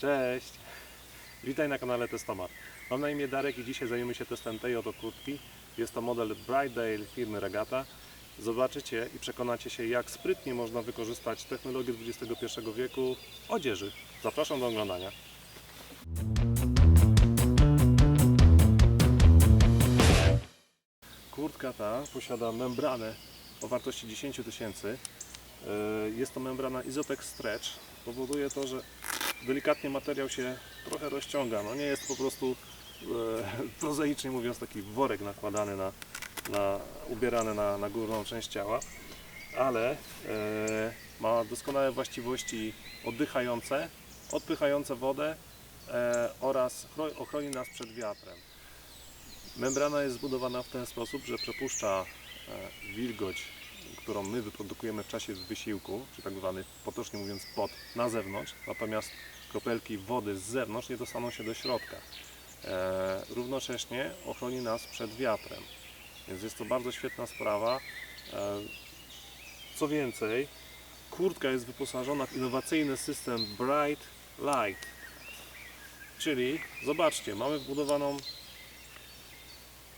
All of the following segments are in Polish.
Cześć! Witaj na kanale Testomat. Mam na imię Darek i dzisiaj zajmiemy się testem tej oto kurtki. Jest to model Brightdale firmy Regata. Zobaczycie i przekonacie się, jak sprytnie można wykorzystać technologię XXI wieku w odzieży. Zapraszam do oglądania. Kurtka ta posiada membranę o wartości 10 000 tysięcy. Yy, Jest to membrana Izotech Stretch. Powoduje to, że delikatnie materiał się trochę rozciąga. No nie jest po prostu e, prozaicznie mówiąc taki worek nakładany na, na ubierany na, na górną część ciała, ale e, ma doskonałe właściwości oddychające, odpychające wodę e, oraz chro- ochroni nas przed wiatrem. Membrana jest zbudowana w ten sposób, że przepuszcza e, wilgoć, którą my wyprodukujemy w czasie wysiłku, czy tak zwany potocznie mówiąc pot, na zewnątrz, natomiast kropelki wody z zewnątrz nie dostaną się do środka. E, równocześnie ochroni nas przed wiatrem, więc jest to bardzo świetna sprawa. E, co więcej, kurtka jest wyposażona w innowacyjny system Bright Light, czyli zobaczcie, mamy wbudowaną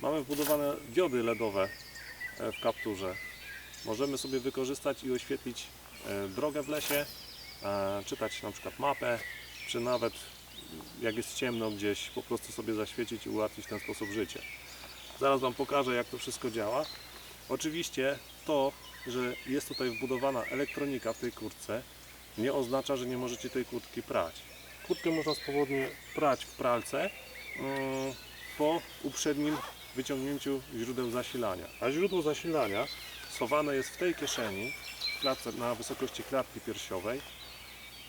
Mamy wbudowane diody LEDowe e, w kapturze. Możemy sobie wykorzystać i oświetlić e, drogę w lesie, e, czytać na przykład mapę, czy nawet jak jest ciemno gdzieś, po prostu sobie zaświecić i ułatwić w ten sposób życie. Zaraz Wam pokażę, jak to wszystko działa. Oczywiście to, że jest tutaj wbudowana elektronika w tej kurtce, nie oznacza, że nie możecie tej kurtki prać. Kurtkę można swobodnie prać w pralce mm, po uprzednim wyciągnięciu źródeł zasilania. A źródło zasilania schowane jest w tej kieszeni, klatce, na wysokości klatki piersiowej.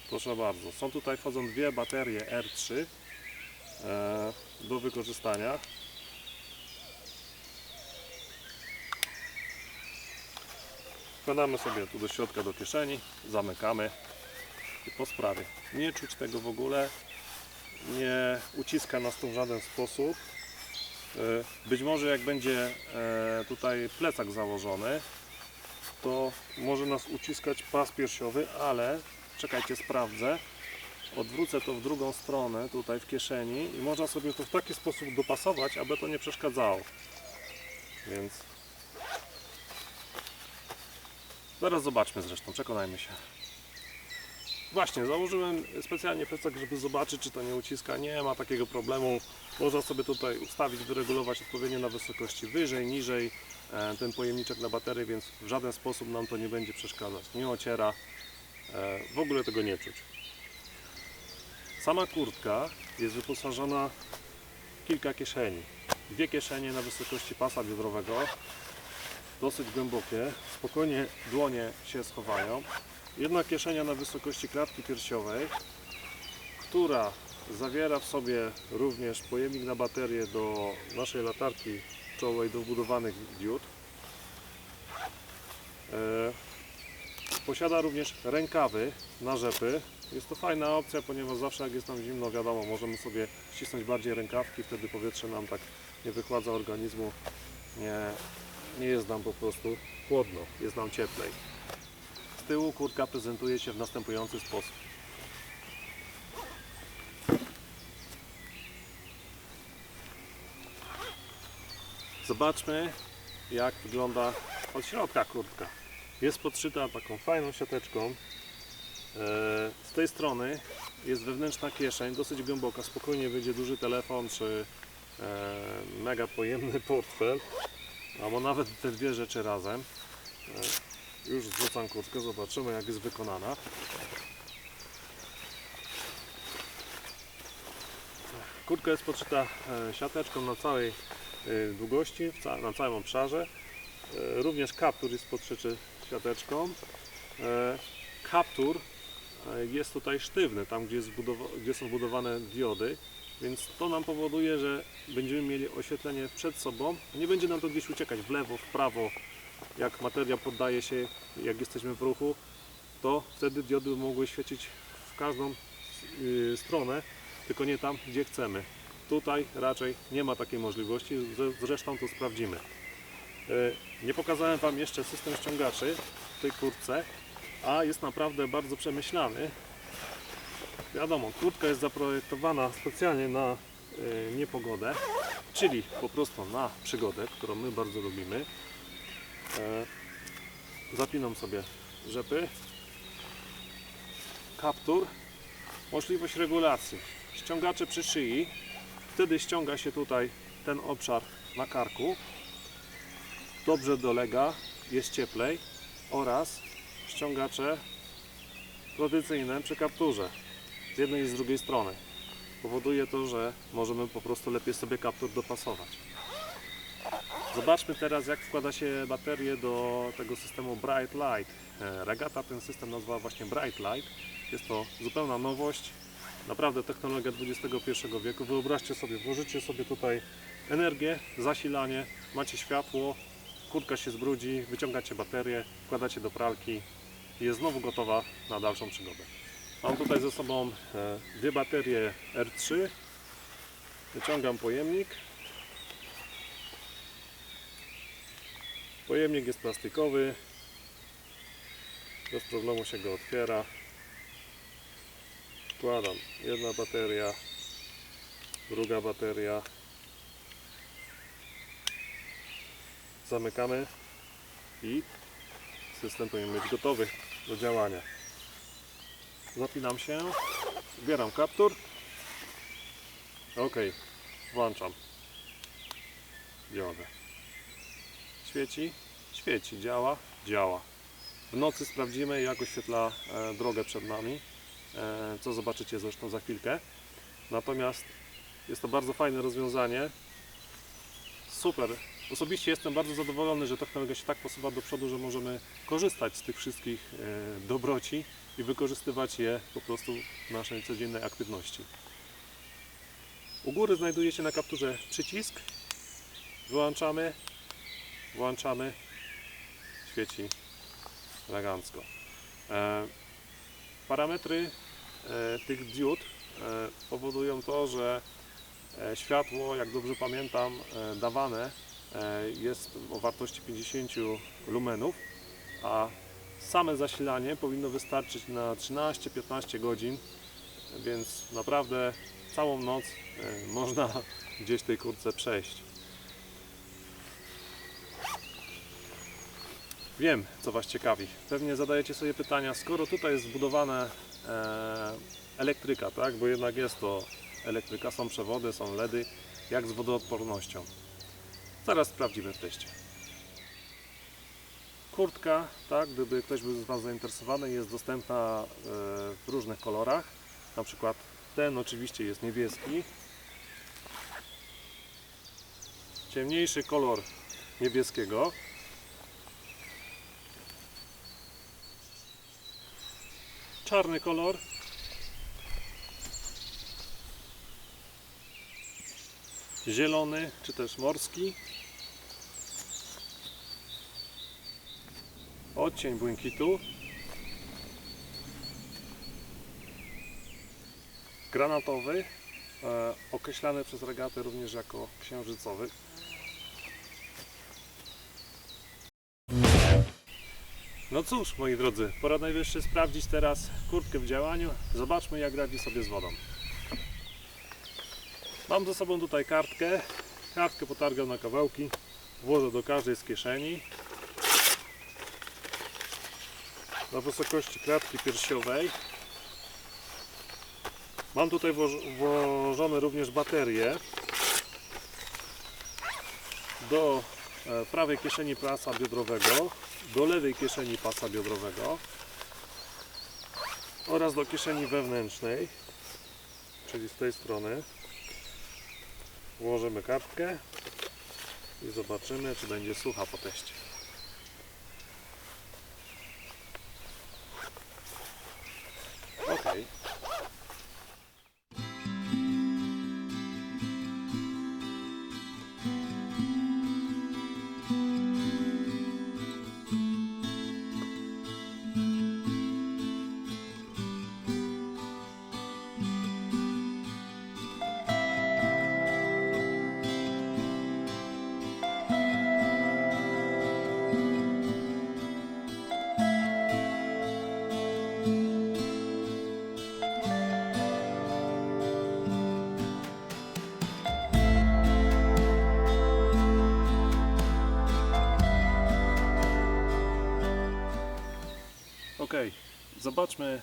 Proszę bardzo, są tutaj wchodzą dwie baterie R3 e, do wykorzystania. Wkładamy sobie tu do środka do kieszeni, zamykamy i po sprawie. Nie czuć tego w ogóle, nie uciska nas to w żaden sposób. E, Być może jak będzie e, tutaj plecak założony, to może nas uciskać pas piersiowy, ale czekajcie, sprawdzę. Odwrócę to w drugą stronę, tutaj w kieszeni i można sobie to w taki sposób dopasować, aby to nie przeszkadzało. Więc zaraz zobaczmy zresztą, przekonajmy się. Właśnie, założyłem specjalnie plecak, żeby zobaczyć, czy to nie uciska. Nie ma takiego problemu. Można sobie tutaj ustawić, wyregulować odpowiednio na wysokości wyżej, niżej ten pojemniczek na baterię, więc w żaden sposób nam to nie będzie przeszkadzać. Nie ociera, e, w ogóle tego nie czuć. Sama kurtka jest wyposażona w kilka kieszeni. Dwie kieszenie na wysokości pasa biodrowego, dosyć głębokie, spokojnie dłonie się schowają. Jedna kieszenia na wysokości klatki piersiowej, która zawiera w sobie również pojemnik na baterię do naszej latarki do wbudowanych diod. E, Posiada również rękawy na rzepy. Jest to fajna opcja, ponieważ zawsze jak jest nam zimno, wiadomo, możemy sobie ścisnąć bardziej rękawki, wtedy powietrze nam tak nie wychładza organizmu, nie, nie jest nam po prostu chłodno, jest nam cieplej. Z tyłu kurtka prezentuje się w następujący sposób. Zobaczmy jak wygląda od środka kurtka. Jest podszyta taką fajną siateczką. E, Z tej strony jest wewnętrzna kieszeń, dosyć głęboka, spokojnie wyjdzie duży telefon czy e, mega pojemny portfel, albo nawet te dwie rzeczy razem. E, Już zrzucam kurtkę, zobaczymy jak jest wykonana. Kurtka jest podszyta siateczką na całej długości, w ca- na całym obszarze. E, Również kaptur jest podszyty siateczką. E, Kaptur jest tutaj sztywny, tam gdzie, gdzie są wbudowane diody, więc to nam powoduje, że będziemy mieli oświetlenie przed sobą. Nie będzie nam to gdzieś uciekać w lewo, w prawo, jak materia poddaje się, jak jesteśmy w ruchu, to wtedy diody mogły świecić w każdą y, stronę, tylko nie tam, gdzie chcemy. Tutaj raczej nie ma takiej możliwości, zresztą to sprawdzimy. Y, Nie pokazałem Wam jeszcze system ściągaczy w tej kurtce, a jest naprawdę bardzo przemyślany. Wiadomo, kurtka jest zaprojektowana specjalnie na y, niepogodę, czyli po prostu na przygodę, którą my bardzo lubimy. E, zapinam sobie rzepy, kaptur, możliwość regulacji. Ściągacze przy szyi, wtedy ściąga się tutaj ten obszar na karku, dobrze dolega, jest cieplej oraz ściągacze tradycyjne przy kapturze z jednej i z drugiej strony. Powoduje to, że możemy po prostu lepiej sobie kaptur dopasować. Zobaczmy teraz jak wkłada się baterię do tego systemu Bright Light. E, Regata ten system nazywa właśnie Bright Light. Jest to zupełna nowość, naprawdę technologia XXI wieku. Wyobraźcie sobie, włożycie sobie tutaj energię, zasilanie, macie światło, kurtka się zbrudzi, wyciągacie baterię, wkładacie do pralki i jest znowu gotowa na dalszą przygodę. Mam tutaj ze sobą e, dwie baterie R3. Wyciągam pojemnik. Pojemnik jest plastikowy. Bez problemu się go otwiera. Wkładam jedna bateria, druga bateria. Zamykamy i system powinien być gotowy do działania. Zapinam się, zbieram kaptur. Ok, włączam diodę. Świeci, świeci, działa, działa. W nocy sprawdzimy jak oświetla e, drogę przed nami, co zobaczycie zresztą za chwilkę. Natomiast jest to bardzo fajne rozwiązanie. Super. Osobiście jestem bardzo zadowolony, że technologia się tak posuwa do przodu, że możemy korzystać z tych wszystkich e, dobroci i wykorzystywać je po prostu w naszej codziennej aktywności. U góry znajduje się na kapturze przycisk. Wyłączamy, włączamy, świeci elegancko. E, parametry e, tych diod e, powodują to, że e, światło, jak dobrze pamiętam, e, dawane e, jest o wartości 50 lumenów, a same zasilanie powinno wystarczyć na 13-15 godzin, więc naprawdę całą noc e, można gdzieś tej kurce przejść. Wiem, co Was ciekawi. Pewnie zadajecie sobie pytania, skoro tutaj jest zbudowana e, elektryka, tak? Bo jednak jest to elektryka, są przewody, są LEDy, jak z wodoodpornością. Zaraz sprawdzimy w teście. Kurtka, tak, gdyby ktoś był z Was zainteresowany, jest dostępna e, w różnych kolorach. Na przykład ten oczywiście jest niebieski. Ciemniejszy kolor niebieskiego. Czarny kolor. Zielony czy też morski. odcień błękitu, granatowy, e, określany przez regatę również jako księżycowy. No cóż, moi drodzy, pora najwyższy sprawdzić teraz kurtkę w działaniu. Zobaczmy, jak radzi sobie z wodą. Mam ze sobą tutaj kartkę. Kartkę potargam na kawałki. Włożę do każdej z kieszeni. na wysokości klatki piersiowej. Mam tutaj włoż- włożone również baterie do e, prawej kieszeni pasa biodrowego, do lewej kieszeni pasa biodrowego oraz do kieszeni wewnętrznej, czyli z tej strony. Włożymy kartkę i zobaczymy, czy będzie sucha po teście. Okej. Zobaczmy,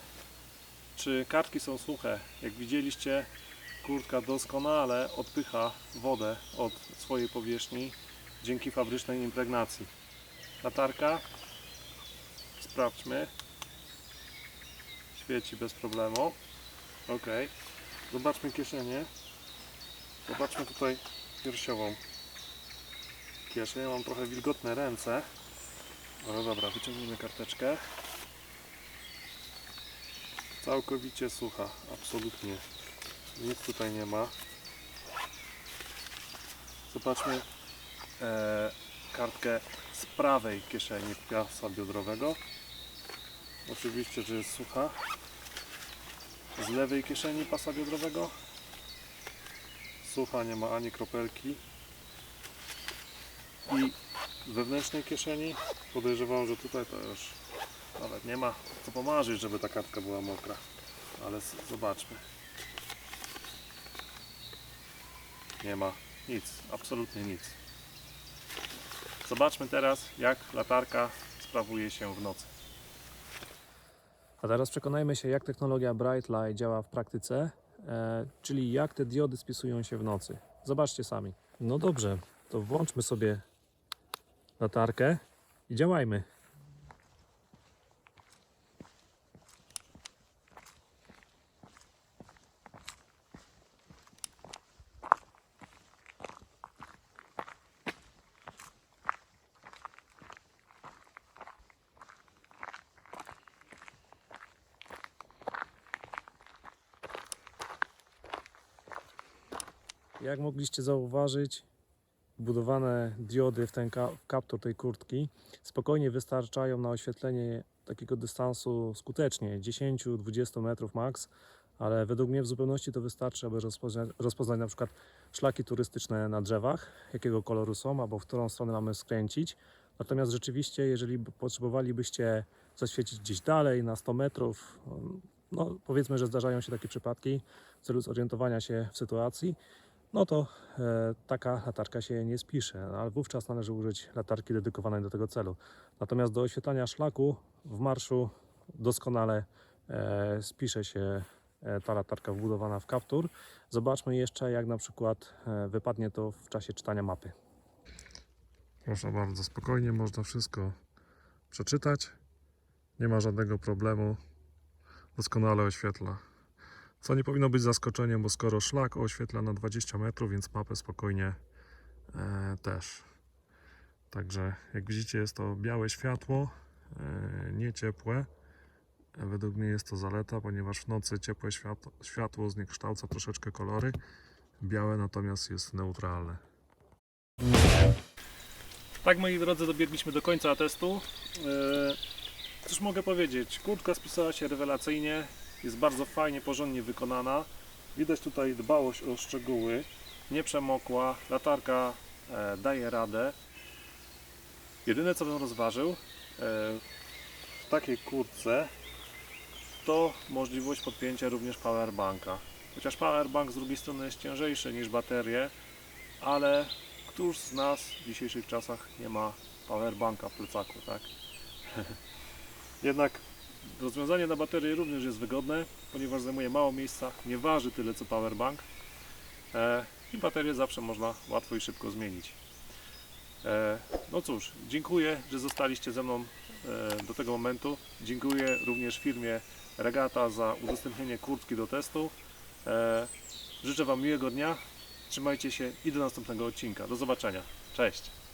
czy kartki są suche. Jak widzieliście, kurtka doskonale odpycha wodę od swojej powierzchni dzięki fabrycznej impregnacji. Latarka, sprawdźmy, świeci bez problemu. Ok, zobaczmy kieszenię. Zobaczmy tutaj piersiową kieszeń. Mam trochę wilgotne ręce. No dobra, wyciągnijmy karteczkę. Całkowicie sucha, absolutnie. Nic tutaj nie ma. Zobaczmy e, kartkę z prawej kieszeni pasa biodrowego. Oczywiście, że jest sucha. Z lewej kieszeni pasa biodrowego. Sucha, nie ma ani kropelki. I wewnętrznej kieszeni podejrzewam, że tutaj już nawet nie ma co pomarzyć, żeby ta kartka była mokra. Ale zobaczmy. Nie ma nic, absolutnie nic. Zobaczmy teraz, jak latarka sprawuje się w nocy. A teraz przekonajmy się, jak technologia Bright Light działa w praktyce, e, czyli jak te diody spisują się w nocy. Zobaczcie sami. No dobrze, to włączmy sobie latarkę i działajmy. Jak mogliście zauważyć, wbudowane diody w ten kaptur tej kurtki spokojnie wystarczają na oświetlenie takiego dystansu skutecznie 10-20 metrów max, ale według mnie w zupełności to wystarczy, aby rozpoznać, rozpoznać na przykład szlaki turystyczne na drzewach, jakiego koloru są, albo w którą stronę mamy skręcić. Natomiast rzeczywiście, jeżeli potrzebowalibyście zaświecić gdzieś dalej, na 100 metrów, no powiedzmy, że zdarzają się takie przypadki w celu zorientowania się w sytuacji, no to e, taka latarka się nie spisze, ale wówczas należy użyć latarki dedykowanej do tego celu. Natomiast do oświetlania szlaku w marszu doskonale e, spisze się e, ta latarka wbudowana w kaptur. Zobaczmy jeszcze, jak na przykład wypadnie to w czasie czytania mapy. Proszę bardzo, spokojnie można wszystko przeczytać. Nie ma żadnego problemu. Doskonale oświetla. Co nie powinno być zaskoczeniem, bo skoro szlak oświetla na 20 metrów, więc mapę spokojnie e, też. Także jak widzicie jest to białe światło, e, nie ciepłe. Według mnie jest to zaleta, ponieważ w nocy ciepłe światło, światło zniekształca troszeczkę kolory. Białe natomiast jest neutralne. Tak moi drodzy, dobiegliśmy do końca testu. E, Cóż mogę powiedzieć, kurtka spisała się rewelacyjnie, jest bardzo fajnie, porządnie wykonana. Widać tutaj dbałość o szczegóły, nie przemokła, latarka e, daje radę. Jedyne co bym rozważył e, w takiej kurtce to możliwość podpięcia również powerbanka. Chociaż powerbank z drugiej strony jest ciężejszy niż baterie, ale któż z nas w dzisiejszych czasach nie ma powerbanka w plecaku, tak? Jednak rozwiązanie na baterię również jest wygodne, ponieważ zajmuje mało miejsca, nie waży tyle co powerbank e, i baterię zawsze można łatwo i szybko zmienić. E, no cóż, dziękuję, że zostaliście ze mną e, do tego momentu. Dziękuję również firmie Regata za udostępnienie kurtki do testu. Życzę Wam miłego dnia, trzymajcie się i do następnego odcinka. Do zobaczenia. Cześć!